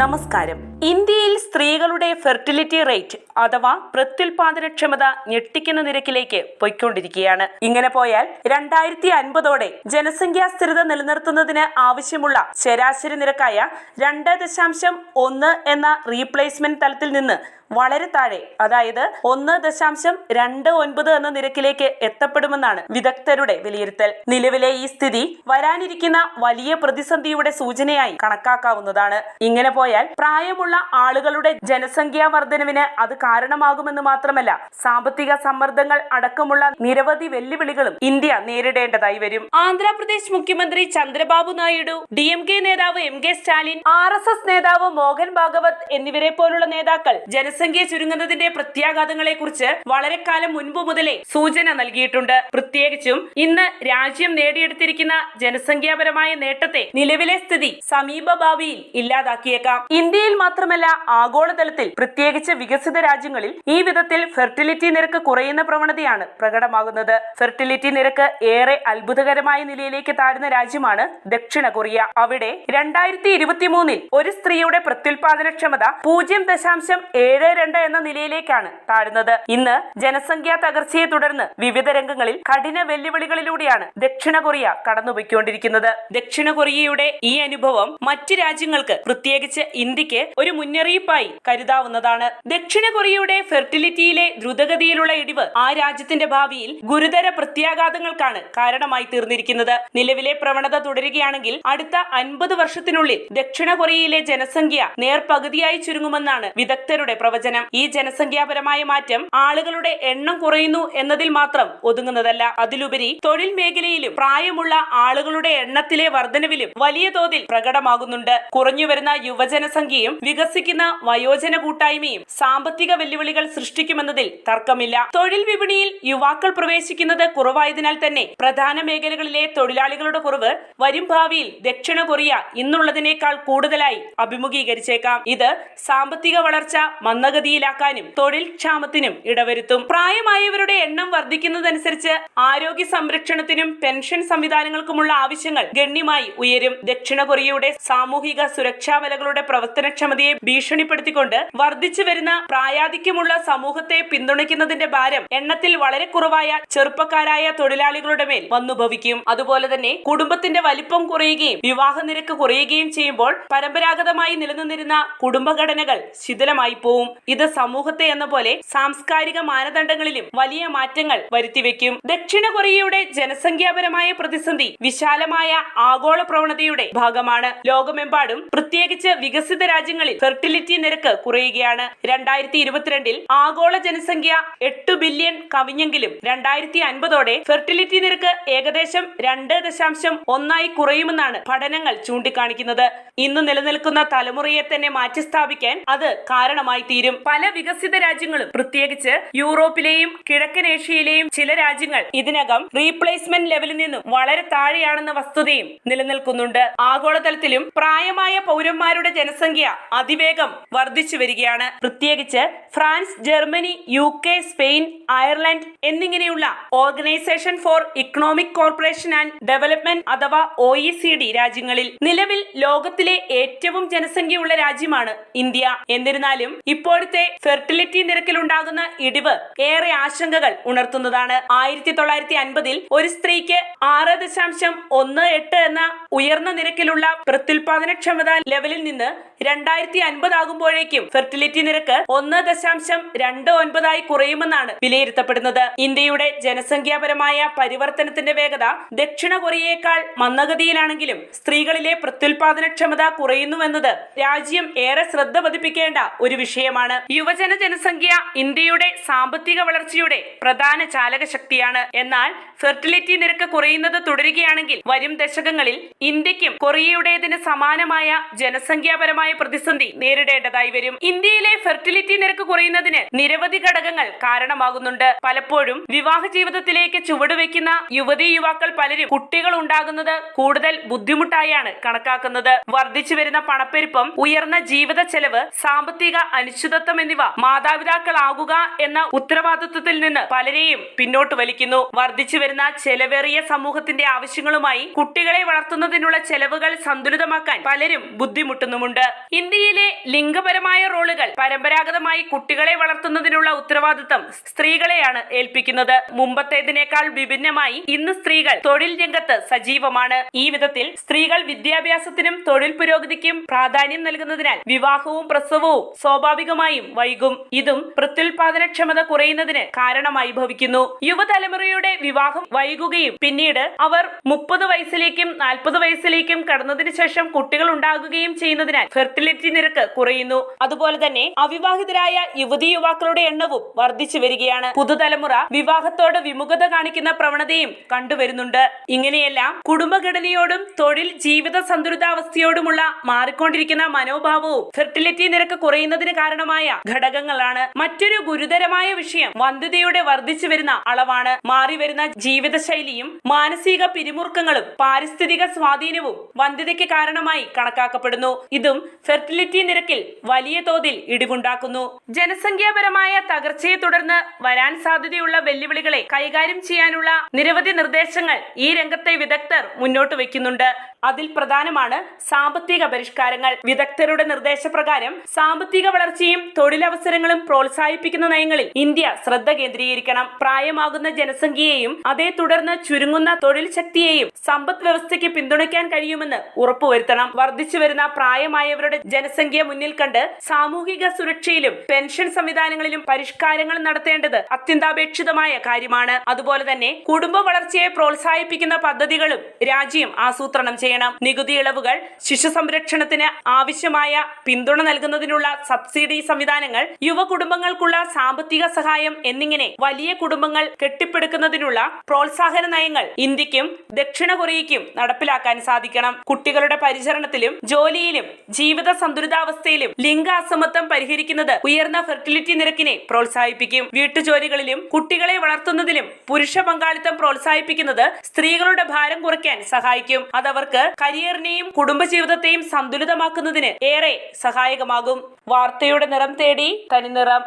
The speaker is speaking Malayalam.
നമസ്കാരം. ഇന്ത്യയിൽ സ്ത്രീകളുടെ ഫെർട്ടിലിറ്റി റേറ്റ് അഥവാ പ്രത്യുൽപാദനക്ഷമത ഞെട്ടിക്കുന്ന നിരക്കിലേക്ക് പൊയ്ക്കൊണ്ടിരിക്കുകയാണ്. ഇങ്ങനെ പോയാൽ രണ്ടായിരത്തി അൻപതോടെ ജനസംഖ്യാ സ്ഥിരത നിലനിർത്തുന്നതിന് ആവശ്യമുള്ള ശരാശരി നിരക്കായ രണ്ട് ദശാംശം ഒന്ന് എന്ന റീപ്ലേസ്മെന്റ് തലത്തിൽ നിന്ന് വളരെ താഴെ അതായത് ഒന്ന് ദശാംശം രണ്ട് ഒൻപത് എന്ന നിരക്കിലേക്ക് എത്തപ്പെടുമെന്നാണ് വിദഗ്ധരുടെ വിലയിരുത്തൽ. നിലവിലെ ഈ സ്ഥിതി വരാനിരിക്കുന്ന വലിയ പ്രതിസന്ധിയുടെ സൂചനയായി കണക്കാക്കാവുന്നതാണ്. ഇങ്ങനെ പോയാൽ പ്രായമുള്ള ആളുകളുടെ ജനസംഖ്യാ വർധനവിന് അത് കാരണമാകുമെന്ന് മാത്രമല്ല സാമ്പത്തിക സമ്മർദ്ദങ്ങൾ അടക്കമുള്ള നിരവധി വെല്ലുവിളികളും ഇന്ത്യ നേരിടേണ്ടതായി വരും. ആന്ധ്രാപ്രദേശ് മുഖ്യമന്ത്രി Chandrababu Naidu D M K നേതാവ് M K Stalin R S S നേതാവ് മോഹൻ ഭാഗവത് എന്നിവരെ പോലുള്ള നേതാക്കൾ ജനസംഖ്യ ചുരുങ്ങുന്നതിന്റെ പ്രത്യാഘാതങ്ങളെ കുറിച്ച് വളരെ കാലം മുൻപ് മുതലേ സൂചന നൽകിയിട്ടുണ്ട്. പ്രത്യേകിച്ചും ഇന്ന് രാജ്യം നേടിയെടുത്തിരിക്കുന്ന ജനസംഖ്യാപരമായ നേട്ടത്തെ നിലവിലെ സ്ഥിതി സമീപ ഭാവിയിൽ ഇല്ലാതാക്കിയേക്കാം. ഇന്ത്യയിൽ മാത്രമല്ല ആഗോളതലത്തിൽ പ്രത്യേകിച്ച് വികസിത രാജ്യങ്ങളിൽ ഈ വിധത്തിൽ ഫെർട്ടിലിറ്റി നിരക്ക് കുറയുന്ന പ്രവണതയാണ് പ്രകടമാകുന്നത്. ഫെർട്ടിലിറ്റി നിരക്ക് ഏറെ അത്ഭുതകരമായ നിലയിലേക്ക് താഴ്ന്ന രാജ്യമാണ് ദക്ഷിണ കൊറിയ. അവിടെ രണ്ടായിരത്തി ഇരുപത്തി മൂന്നിൽ ഒരു സ്ത്രീയുടെ പ്രത്യുൽപാദനക്ഷമത പൂജ്യം ദശാംശം ഏഴ് രണ്ട് എന്ന നിലയിലേക്കാണ് താഴ്ന്നത്. ഇന്ന് ജനസംഖ്യാ തകർച്ചയെ തുടർന്ന് വിവിധ രംഗങ്ങളിൽ കഠിന വെല്ലുവിളികളിലൂടെയാണ് ദക്ഷിണ കൊറിയ കടന്നുപോയിക്കൊണ്ടിരിക്കുന്നത്. ദക്ഷിണ കൊറിയയുടെ ഈ അനുഭവം മറ്റ് രാജ്യങ്ങൾക്ക് പ്രത്യേകിച്ച് ഇന്ത്യയ്ക്ക് ഒരു മുന്നറിയിപ്പായി കരുതാവുന്നതാണ്. ദക്ഷിണ കൊറിയയുടെ ഫെർട്ടിലിറ്റിയിലെ ദ്രുതഗതിയിലുള്ള ഇടിവ് ആ രാജ്യത്തിന്റെ ഭാവിയിൽ ഗുരുതര പ്രത്യാഘാതങ്ങൾക്കാണ് കാരണമായി തീർന്നിരിക്കുന്നത്. നിലവിലെ പ്രവണത തുടരുകയാണെങ്കിൽ അടുത്ത അൻപത് വർഷത്തിനുള്ളിൽ ദക്ഷിണ കൊറിയയിലെ ജനസംഖ്യ നേർപകുതിയായി ചുരുങ്ങുമെന്നാണ് വിദഗ്ധരുടെ പ്രവചനം. ഈ ജനസംഖ്യാപരമായ മാറ്റം ആളുകളുടെ എണ്ണം കുറയുന്നു എന്നതിൽ മാത്രം ഒതുങ്ങുന്നതല്ല. അതിലുപരി തൊഴിൽ മേഖലയിലും പ്രായമുള്ള ആളുകളുടെ എണ്ണത്തിലെ വർധനവിലും വലിയ തോതിൽ പ്രകടമാകുന്നുണ്ട്. കുറഞ്ഞുവരുന്ന യുവജനസംഖ്യയും വികസിക്കുന്ന വയോജന കൂട്ടായ്മയും സാമ്പത്തിക വെല്ലുവിളികൾ സൃഷ്ടിക്കുമെന്നതിൽ തർക്കമില്ല. തൊഴിൽ വിപണിയിൽ യുവാക്കൾ പ്രവേശിക്കുന്നത് കുറവായതിനാൽ തന്നെ പ്രധാന മേഖലകളിലെ തൊഴിലാളികളുടെ കുറവ് വരും ഭാവിയിൽ ദക്ഷിണ കൊറിയ ഇന്നുള്ളതിനേക്കാൾ കൂടുതലായി അഭിമുഖീകരിച്ചേക്കാം. ഇത് സാമ്പത്തിക വളർച്ച മന്ദഗതിയിലാക്കാനും തൊഴിൽ ക്ഷാമത്തിനും ഇടവരുത്തും. പ്രായമായവരുടെ എണ്ണം വർദ്ധിക്കുന്നതനുസരിച്ച് ആരോഗ്യ സംരക്ഷണത്തിനും പെൻഷൻ സംവിധാനങ്ങൾക്കുമുള്ള ആവശ്യങ്ങൾ ഗണ്യമായി ഉയരും. ദക്ഷിണ കൊറിയയുടെ സാമൂഹിക സുരക്ഷാ വലകളുടെ പ്രവർത്തനക്ഷമതയെ ഭീഷണിപ്പെടുത്തിക്കൊണ്ട് വർദ്ധിച്ചു വരുന്ന പ്രായാധിക്യമുള്ള സമൂഹത്തെ പിന്തുണയ്ക്കുന്നതിന്റെ ഭാരം എണ്ണത്തിൽ വളരെ കുറവായ ചെറുപ്പക്കാരായ തൊഴിലാളികളുടെ മേൽ വന്നുഭവിക്കും. അതുപോലെ തന്നെ കുടുംബത്തിന്റെ വലിപ്പം കുറയുകയും വിവാഹ നിരക്ക് കുറയുകയും ചെയ്യുമ്പോൾ പരമ്പരാഗതമായി നിലനിന്നിരുന്ന കുടുംബഘടനകൾ ശിഥിലമായി പോവും. ഇത് സമൂഹത്തെ എന്ന പോലെ സാംസ്കാരിക മാനദണ്ഡങ്ങളിലും വലിയ മാറ്റങ്ങൾ വരുത്തിവെക്കും. ദക്ഷിണ കൊറിയയുടെ ജനസംഖ്യാപരമായ പ്രതിസന്ധി വിശാലമായ ആഗോള പ്രവണതയുടെ ഭാഗമാണ്. ലോകമെമ്പാടും പ്രത്യേകിച്ച് വികസിത രാജ്യങ്ങളിൽ ഫെർട്ടിലിറ്റി നിരക്ക് കുറയുകയാണ്. രണ്ടായിരത്തി ഇരുപത്തിരണ്ടിൽ ആഗോള ജനസംഖ്യ എട്ട് ബില്യൺ കവിഞ്ഞെങ്കിലും രണ്ടായിരത്തി അൻപതോടെ ഫെർട്ടിലിറ്റി നിരക്ക് ഏകദേശം രണ്ട് ദശാംശം ഒന്നായി കുറയുമെന്നാണ് പഠനങ്ങൾ ചൂണ്ടിക്കാണിക്കുന്നത്. ഇന്ന് നിലനിൽക്കുന്ന തലമുറയെ തന്നെ മാറ്റിസ്ഥാപിക്കാൻ അത് കാരണമായി തീരും. പല വികസിത രാജ്യങ്ങളും പ്രത്യേകിച്ച് യൂറോപ്പിലെയും കിഴക്കൻ ഏഷ്യയിലെയും ചില രാജ്യങ്ങൾ ഇതിനകം റീപ്ലേസ്മെന്റ് ലെവലിൽ നിന്നും വളരെ താഴെയാണെന്ന വസ്തുതയും നിലനിൽക്കുന്നുണ്ട്. ആഗോളതലത്തിലും പ്രായമായ പൗരന്മാരുടെ ജനസംഖ്യ അതിവേഗം വർദ്ധിച്ചു വരികയാണ്. പ്രത്യേകിച്ച് France Germany U K Spain Ireland എന്നിങ്ങനെയുള്ള organisation for economic corporation and development അഥവാ ഒ ഡി രാജ്യങ്ങളിൽ നിലവിൽ ലോകത്തിലെ ഏറ്റവും ജനസംഖ്യയുള്ള രാജ്യമാണ് ഇന്ത്യ. എന്നിരുന്നാലും ഇപ്പോഴത്തെ ഫെർട്ടിലിറ്റി നിരക്കിൽ ഉണ്ടാകുന്ന ഇടിവ് ഏറെ ആശങ്കകൾ ഉണർത്തുന്നതാണ്. ആയിരത്തി തൊള്ളായിരത്തി അൻപതിൽ ഒരു സ്ത്രീക്ക് ആറ് ദശാംശം ഒന്ന് എട്ട് എന്ന ഉയർന്ന നിരക്കിലുള്ള പ്രത്യുൽപാദനക്ഷമത ലെവലിൽ നിന്ന് രണ്ടായിരത്തി അൻപതാകുമ്പോഴേക്കും ഫെർട്ടിലിറ്റി നിരക്ക് ഒന്ന് ദശാംശം രണ്ട് ഒൻപതായി കുറയുമെന്നാണ് വിലയിരുത്തപ്പെടുന്നത്. ഇന്ത്യയുടെ ജനസംഖ്യാപരമായ പരിവർത്തനത്തിന്റെ വേഗത ദക്ഷിണ കൊറിയയേക്കാൾ മന്ദഗതിയിലാണെങ്കിലും സ്ത്രീകളിലെ പ്രത്യുൽപാദനക്ഷമത കുറയുന്നുവെന്നത് രാജ്യം ഏറെ ശ്രദ്ധ പതിപ്പിക്കേണ്ട ഒരു വിഷയമാണ്. യുവജന ജനസംഖ്യ ഇന്ത്യയുടെ സാമ്പത്തിക വളർച്ചയുടെ പ്രധാന ചാലകശക്തിയാണ്. എന്നാൽ ഫെർട്ടിലിറ്റി നിരക്ക് കുറയുന്നത് തുടരുകയാണെങ്കിൽ വരും ദശകങ്ങളിൽ ഇന്ത്യക്കും കൊറിയയുടേതിന് സമാനമായ ജനസംഖ്യാപരമായ പ്രതിസന്ധി നേരിടേണ്ടതായി വരും. ഇന്ത്യയിലെ ഫെർട്ടിലിറ്റി നിരക്ക് കുറയുന്നതിന് നിരവധി ഘടകങ്ങൾ കാരണമാകുന്നുണ്ട്. പലപ്പോഴും വിവാഹ ജീവിതത്തിലേക്ക് ചുവടുവെക്കുന്ന യുവതി യുവാക്കൾ പലരും കുട്ടികൾ ഉണ്ടാകുന്നത് കൂടുതൽ ബുദ്ധിമുട്ടായാണ് കണക്കാക്കുന്നത്. വർദ്ധിച്ചു വരുന്ന പണപ്പെരുപ്പം ഉയർന്ന ജീവിത ചെലവ് സാമ്പത്തിക അനിശ്ചിതത്വം എന്നിവ മാതാപിതാക്കളാകുക എന്ന ഉത്തരവാദിത്വത്തിൽ നിന്ന് പലരെയും പിന്നോട്ട് വലിക്കുന്നു. വർദ്ധിച്ചു വരുന്ന ചെലവേറിയ സമൂഹത്തിന്റെ ആവശ്യങ്ങളുമായി കുട്ടികളെ വളർത്തുന്നതിനുള്ള ചെലവുകൾ സന്തുലിതമാക്കാൻ പലരും ബുദ്ധിമുട്ടുന്നുമുണ്ട്. ഇന്ത്യയിലെ ലിംഗപരമായ റോളുകൾ പരമ്പരാഗതമായി കുട്ടികളെ വളർത്തുന്നതിനുള്ള ഉത്തരവാദിത്തം സ്ത്രീകളെയാണ് ഏൽപ്പിക്കുന്നത്. മുമ്പത്തേതിനേക്കാൾ വിഭിന്നമായി ഇന്ന് സ്ത്രീകൾ തൊഴിൽ രംഗത്ത് സജീവമാണ്. ഈ വിധത്തിൽ സ്ത്രീകൾ വിദ്യാഭ്യാസത്തിനും തൊഴിൽ പുരോഗതിക്കും പ്രാധാന്യം നൽകുന്നതിനാൽ വിവാഹവും പ്രസവവും സ്വാഭാവികമായും വൈകും. ഇതും പ്രത്യുൽപാദനക്ഷമത കുറയുന്നതിന് കാരണമായി ഭവിക്കുന്നു. യുവതലമുറയുടെ വിവാഹം വൈകുകയും പിന്നീട് അവർ മുപ്പത് വയസ്സിലേക്കും നാൽപ്പത് വയസ്സിലേക്കും കടന്നതിന് ശേഷം കുട്ടികൾ ഉണ്ടാകുകയും ചെയ്യുന്നതിനാൽ ഫെർട്ടിലിറ്റി നിരക്ക് കുറയുന്നു. അതുപോലെ തന്നെ അവിവാഹിതരായ യുവതി യുവാക്കളുടെ എണ്ണവും വർദ്ധിച്ചു വരികയാണ്. പുതുതലമുറ വിവാഹത്തോട് വിമുഖത കാണിക്കുന്ന പ്രവണതയും കണ്ടുവരുന്നുണ്ട്. ഇങ്ങനെയെല്ലാം കുടുംബഘടനയോടും തൊഴിൽ ജീവിത സന്തുലിതാവസ്ഥയോടുമുള്ള മാറിക്കൊണ്ടിരിക്കുന്ന മനോഭാവവും ഫെർട്ടിലിറ്റി നിരക്ക് കുറയുന്നതിന് കാരണമായ ഘടകങ്ങളാണ്. മറ്റൊരു ഗുരുതരമായ വിഷയം വന്ധ്യതയുടെ വർദ്ധിച്ചു വരുന്ന അളവാണ്. മാറി വരുന്ന ജീവിതശൈലിയും മാനസിക പിരിമുറുക്കങ്ങളും പാരിസ്ഥിതിക സ്വാധീനവും വന്ധ്യതയ്ക്ക് കാരണമായി കണക്കാക്കപ്പെടുന്നു. ഇതും ഫെർട്ടിലിറ്റി നിരക്കിൽ വലിയ തോതിൽ ഇടിവുണ്ടാക്കുന്നു. ജനസംഖ്യാപരമായ തകർച്ചയെ തുടർന്ന് വരാൻ സാധ്യതയുള്ള വെല്ലുവിളികളെ കൈകാര്യം ചെയ്യാനുള്ള നിരവധി നിർദ്ദേശങ്ങൾ ഈ രംഗത്തെ വിദഗ്ധർ മുന്നോട്ട് വയ്ക്കുന്നുണ്ട്. അതിൽ പ്രധാനമാണ് സാമ്പത്തിക പരിഷ്കാരങ്ങൾ. വിദഗ്ധരുടെ നിർദ്ദേശപ്രകാരം സാമ്പത്തിക വളർച്ചയും തൊഴിലവസരങ്ങളും പ്രോത്സാഹിപ്പിക്കുന്ന നയങ്ങളിൽ ഇന്ത്യ ശ്രദ്ധ കേന്ദ്രീകരിക്കണം. പ്രായമാകുന്ന ജനസംഖ്യയെയും അതേ തുടർന്ന് ചുരുങ്ങുന്ന തൊഴിൽ ശക്തിയെയും സമ്പദ് വ്യവസ്ഥയ്ക്ക് പിന്തുണയ്ക്കാൻ കഴിയുമെന്ന് ഉറപ്പുവരുത്തണം. വർദ്ധിച്ചു വരുന്ന പ്രായമായവരുടെ ജനസംഖ്യ മുന്നിൽ കണ്ട് സാമൂഹിക സുരക്ഷയിലും പെൻഷൻ സംവിധാനങ്ങളിലും പരിഷ്കാരങ്ങൾ നടത്തേണ്ടത് അത്യന്താപേക്ഷിതമായ കാര്യമാണ്. അതുപോലെ തന്നെ കുടുംബ വളർച്ചയെ പ്രോത്സാഹിപ്പിക്കുന്ന പദ്ധതികളും രാജ്യം ആസൂത്രണം ചെയ്യണം. നികുതി ഇളവുകൾ ശിശു സംരക്ഷണത്തിന് ആവശ്യമായ പിന്തുണ നൽകുന്നതിനുള്ള സബ്സിഡി സംവിധാനങ്ങൾ യുവ കുടുംബങ്ങൾക്കുള്ള സാമ്പത്തിക സഹായം എന്നിങ്ങനെ വലിയ കുടുംബങ്ങൾ കെട്ടിപ്പടുക്കുന്നതിനുള്ള പ്രോത്സാഹന നയങ്ങൾ ഇന്ത്യക്കും ദക്ഷിണ കൊറിയയ്ക്കും നടപ്പിലാക്കാൻ സാധിക്കണം. കുട്ടികളുടെ പരിചരണത്തിലും ജോലിയിലും ജീവിത സന്തുലിതാവസ്ഥയിലും ലിംഗ അസമത്വം പരിഹരിക്കുന്നത് ഉയർന്ന ഫെർട്ടിലിറ്റി നിരക്കിനെ പ്രോത്സാഹിപ്പിക്കും. വീട്ടുജോലികളിലും കുട്ടികളെ വളർത്തുന്നതിലും പുരുഷ പങ്കാളിത്തം പ്രോത്സാഹിപ്പിക്കുന്നത് സ്ത്രീകളുടെ ഭാരം കുറയ്ക്കാൻ സഹായിക്കും. അതവർക്ക് കരിയറിനെയും കുടുംബജീവിതത്തെയും സന്തുലിതമാക്കുന്നതിന് ഏറെ സഹായകമാകും. വാർത്തയുടെ നിറം തേടി തനിനിറം